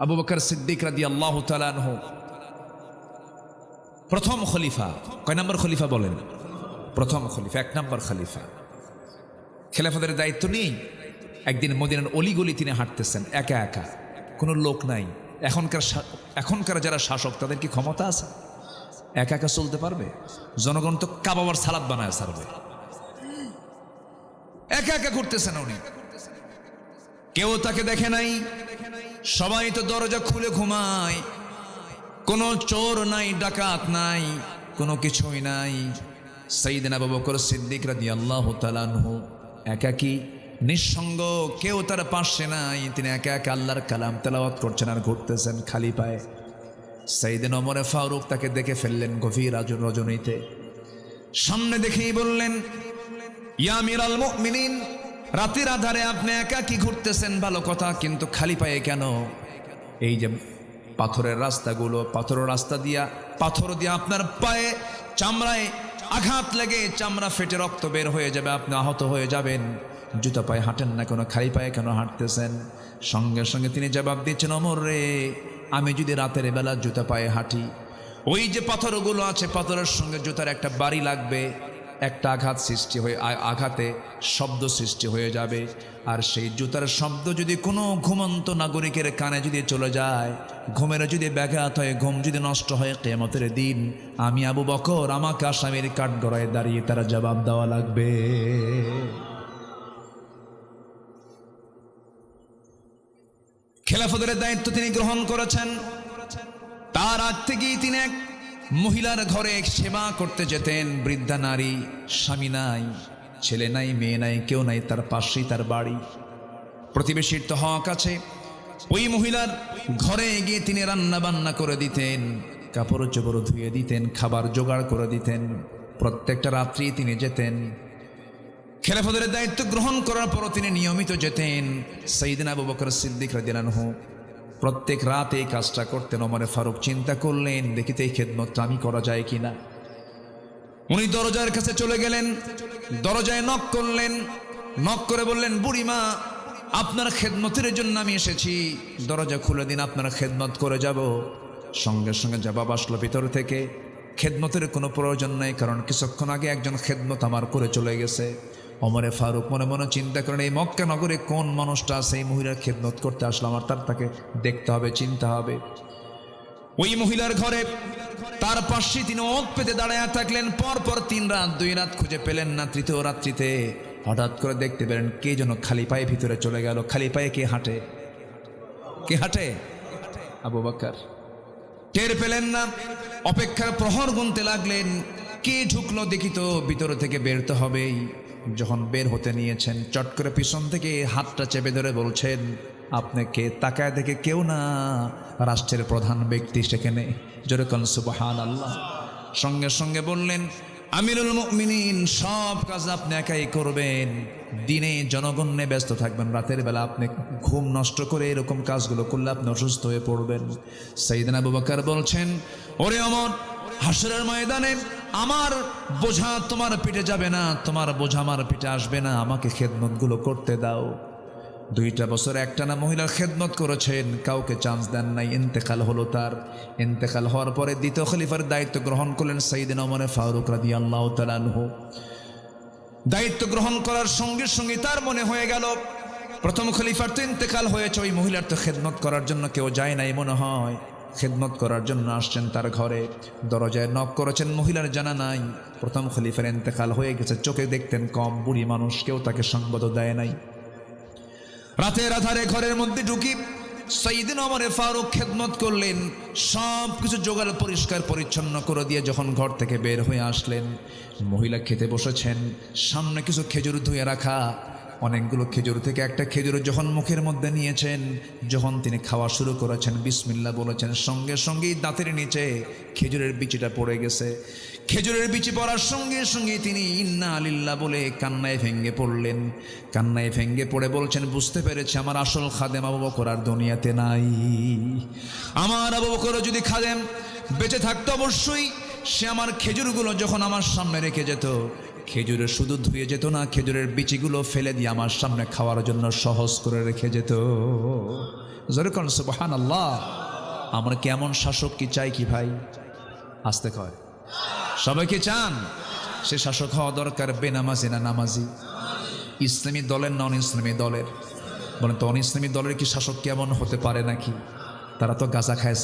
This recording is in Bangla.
আবু বকর সিদ্দিক রাদি আল্লাহ প্রথম খলিফা। কয় নম্বর খলিফা বলেন? প্রথম খলিফা, এক নম্বর খলিফা। খেলাফাদের দায়িত্ব নেই। একদিন মদিনার অলিগলি তিনি হাঁটতেছেন, একা একা। কোনো লোক নাই। এখনকার এখনকার যারা শাসক, তাদের কি ক্ষমতা আছে? একা একা চলতে পারবে? জনগণ তো কাবাবার সালাদ বানায় সারবে একা একা ঘুরতেছেন উনি। কেউ তাকে দেখে নাই। সবাই তো দরজা খুলে ঘুমায়। কোনো চোর নাই, ডাকাত নাই, কোনো কিছুই নাই। সাইদিন আবু বকর সিদ্দিক রাদি আল্লাহ তালানহু একাকি, নিঃসঙ্গ, কেউ তার পাশে নাই। তিনি একা একা আল্লাহর কালাম তেলাওয়াত করছেন আর ঘুরতেছেন খালি পায়ে। সাইদিন অমরে ফারুক তাকে দেখে ফেললেন গভীর আজ রজনীতে। সামনে দেখেই বললেন ইয়ামির আল মুমিনিন রাতের আধারে আপনি একা কি ঘুরতেছেন? ভালো কথা, কিন্তু খালি পায়ে কেন? এই যে পাথরের রাস্তাগুলো পাথরের রাস্তা দিয়া, পাথর দিয়ে আপনার পায়ে চামড়ায় আঘাত লেগে চামড়া ফেটে রক্ত বের হয়ে যাবে, আপনি আহত হয়ে যাবেন। জুতা পায়ে হাঁটেন না কোনো? খালি পায়ে কেন হাঁটতেছেন? সঙ্গে সঙ্গে তিনি জবাব দিচ্ছেন, অমর রে, আমি যদি রাতের বেলা জুতা পায়ে হাঁটি, ওই যে পাথরগুলো আছে, পাথরের সঙ্গে জুতার একটা বাড়ি লাগবে একটা আঘাত সৃষ্টি হয়ে আঘাতে শব্দ সৃষ্টি হয়ে যাবে। আর সেই জুতার শব্দ যদি কোনো ঘুমন্ত নাগরিকের কানে যদি চলে যায়, ঘুমের যদি ব্যাঘাত হয়, ঘুম যদি নষ্ট হয় কেমতের দিন, আমি আবু বকর, আমাকে আসামির কাঠগড়ায় দাঁড়িয়ে তারা জবাব দেওয়া লাগবে। খেলাফতের দায়িত্ব তিনি গ্রহণ করেছেন। তার আগ থেকেই তিনি এক মহিলার ঘরে সেবা করতে যেতেন বৃদ্ধা নারী, স্বামী নাই, ছেলে নাই, মেয়ে নাই, কেউ নাই, তার পাশেই তার বাড়ি। প্রতিবেশীর তো হক আছে। ওই মহিলার ঘরে গিয়ে তিনি রান্না বান্না করে দিতেন কাপড় চোপড় ধুয়ে দিতেন, খাবার জোগাড় করে দিতেন। প্রত্যেকটা রাত্রি তিনি যেতেন। খেলাফতের দায়িত্ব গ্রহণ করার পরও তিনি নিয়মিত যেতেন। সঈদিন আবু বকর সিদ্দিক রাদিয়ানহু প্রত্যেক রাতে এই কাজটা করতেন ওমরে ফারুক। চিন্তা করলেন দেখিতে এই খেদমতটা আমি করা যায় কিনা। উনি দরজার কাছে চলে গেলেন, দরজায় নক করলেন, নক করে বললেন বুড়িমা আপনার খেদমতের জন্য আমি এসেছি। দরজা খুলে দিন, আপনার খেদমত করে যাব। সঙ্গে সঙ্গে জবাব আসলো ভিতর থেকে, খেদমতের কোনো প্রয়োজন নেই, কারণ কিছুক্ষণ আগে একজন খেদমত আমার করে চলে গেছে। অমরে ফারুক মনে মনে চিন্তা করেন, এই মক্কা নগরে কোন মানুষটা সেই মহিলার খেদমত করতে আসলো, আমার তার তাকে দেখতে হবে, চিন্তা হবে। ওই মহিলার ঘরে, তার পাশে তিনি ওত পেতে দাঁড়ায় থাকলেন পর পর তিন রাত, দুই রাত খুঁজে পেলেন না তৃতীয় রাত্রিতে। হঠাৎ করে দেখতে পেলেন, কে যেন খালি পায়ে ভিতরে চলে গেল, খালি পায়ে কে হাঁটে? কে হাঁটে? আবু বাক্কার। টের পেলেন না, অপেক্ষার প্রহর গুনতে লাগলেন কে ঢুকলো দেখি তো, ভিতর থেকে বেরতে হবেই। যখন বের হতে নিয়েছেন, চট করে পিছন থেকে হাতটা চেপে ধরে বলছেন আপনাকে তাকায় দেখে কেউ না। রাষ্ট্রের প্রধান ব্যক্তি সেখানে। যেরকম সুবহান আল্লাহ সঙ্গে সঙ্গে বললেন, আমিরুল মুমিনিন, সব কাজ আপনি একাই করবেন। দিনে জনগণ্যে ব্যস্ত থাকবেন, রাতের বেলা আপনি ঘুম নষ্ট করে এরকম কাজগুলো করলে আপনি অসুস্থ হয়ে পড়বেন। সাইদিন আবু বকর বলছেন, ওরে অমর, হাসরের ময়দানে আমার বোঝা তোমার পিঠে যাবে না, তোমার বোঝা আমার পিঠে আসবে না, আমাকে খেদমতগুলো করতে দাও। দুইটা বছর একটানা মহিলার খেদমত করেছেন, কাউকে চান্স দেন নাই, ইন্তেকাল হলো তার। ইন্তেকাল হওয়ার পরে দ্বিতীয় খলিফার দায়িত্ব গ্রহণ করলেন সাইদিন ওমরে ফারুক রাদি আল্লাহ তালানহু দায়িত্ব গ্রহণ করার সঙ্গে সঙ্গে তার মনে হয়ে গেল, প্রথম খলিফার তো ইন্তেকাল হয়েছে, ওই মহিলার তো খেদমত করার জন্য কেউ যায় নাই, মনে হয়। খেদমত করার জন্য আসছেন তার ঘরে। দরজায় নক করেছেন, মহিলার জানা নাই। প্রথম খলিফার ইন্তেকাল হয়ে গেছে, চোখে দেখতেন কম বুড়ি মানুষ, কেউ তাকে সংবাদ দেয় নাই। রাতের আধারে ঘরের মধ্যে ঢুকি, সঈদিন অমরে ফারুক খেদমত করলেন সব কিছু জোগাড় পরিষ্কার পরিচ্ছন্ন করে দিয়ে যখন ঘর থেকে বের হয়ে আসলেন, মহিলা খেতে বসেছেন, সামনে কিছু খেজুর ধুয়ে রাখা অনেকগুলো খেজুর থেকে একটা খেজুর যখন মুখের মধ্যে নিয়েছেন, যখন তিনি খাওয়া শুরু করেছেন বিসমিল্লা বলেছেন, সঙ্গে সঙ্গেই দাঁতের নিচে খেজুরের বিচিটা পড়ে গেছে। খেজুরের বিচি পড়ার সঙ্গে সঙ্গে তিনি ইন্না আলিল্লা বলে কান্নায় ভেঙ্গে পড়লেন। কান্নায় ভেঙ্গে পড়ে বলছেন, বুঝতে পেরেছে, আমার আসল খাদেম আবু বকর আর দুনিয়াতে নাই। আমার আবু বকর যদি খাদেম বেঁচে থাকতো অবশ্যই সে আমার খেজুরগুলো যখন আমার সামনে রেখে যেত খেজুরের শুধু ধুয়ে যেত না, খেজুরের বিচিগুলো ফেলে দিয়ে আমার সামনে খাওয়ার জন্য সহজ করে রেখে যেত। জোরে করেন সুবহান আল্লাহ আমরা কেমন শাসক কি চাই কি ভাই? আসতে কয়। সবাই কি চান? সে শাসক হওয়া দরকার, বেনামাজি না নামাজি? ইসলামী দলের নন ইসলামী দলের? বলেন তো অন ইসলামী দলের কি শাসক কেমন হতে পারে নাকি? তারা তো গাঁজা খায়